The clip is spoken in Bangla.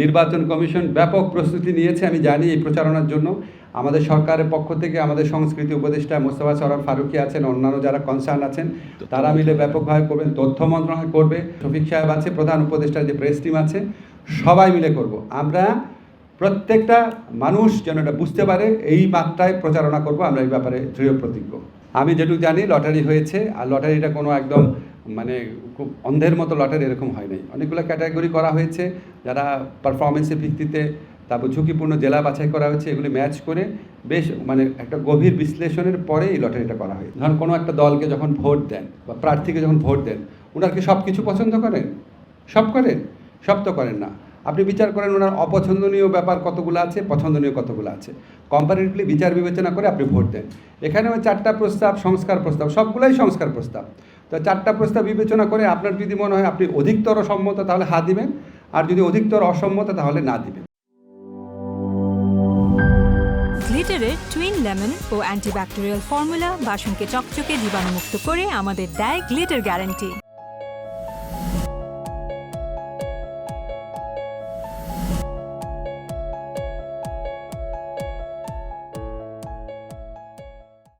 নির্বাচন কমিশন ব্যাপক প্রস্তুতি নিয়েছে, আমি জানি এই প্রচারণার জন্য। আমাদের সরকারের পক্ষ থেকে আমাদের সংস্কৃতি উপদেষ্টা মোস্তফা সরার ফারুকি আছেন, অন্যান্য যারা কনসার্ন আছেন, তারা মিলে ব্যাপকভাবে করবেন, তথ্য মন্ত্রণালয় করবে। শফিক সাহেব আছে, প্রধান উপদেষ্টা যে প্রেস টিম আছে, সবাই মিলে করব। আমরা প্রত্যেকটা মানুষ যেন এটা বুঝতে পারে, এই মাত্রায় প্রচারণা করব, আমরা এই ব্যাপারে দৃঢ় প্রতিজ্ঞ আমি যেটুকু জানি, লটারি হয়েছে, আর লটারিটা কোনো একদম মানে খুব অন্ধের মতো লটারি এরকম হয় নাই। অনেকগুলো ক্যাটাগরি করা হয়েছে, যারা পারফরমেন্সের ভিত্তিতে তারপর ঝুঁকিপূর্ণ জেলা বাছাই করা হয়েছে, এগুলি ম্যাচ করে বেশ মানে একটা গভীর বিশ্লেষণের পরে এই লটারিটা করা হয়। ধরুন কোনো একটা দলকে যখন ভোট দেন বা প্রার্থীকে যখন ভোট দেন ওনার কি সব কিছু পছন্দ করেন? সব করেন? সব তো করেন না। আপনি বিচার করেন ওনার অপছন্দনীয় ব্যাপার কতগুলো আছে, পছন্দনীয় কতগুলো আছে। কম্পারেটিভলি বিচার বিবেচনা করে আপনি ভোট দেন। এখানে ওই চারটা প্রস্তাব, সংস্কার প্রস্তাব, সবগুলাই সংস্কার প্রস্তাব। তো চারটা প্রস্তাব বিবেচনা করে আপনার যদি মনে হয় আপনি অধিকতর সম্মত, তাহলে হা দিবেন। আর যদি অধিকতর অসম্মত, তাহলে না দিবেন। গ্লিটারে টুইন লেমন ও অ্যান্টিব্যাকটেরিয়াল ফর্মুলা বাসনকে চকচকে জীবাণুমুক্ত করে আমাদের দেয় গ্লিটার গ্যারান্টি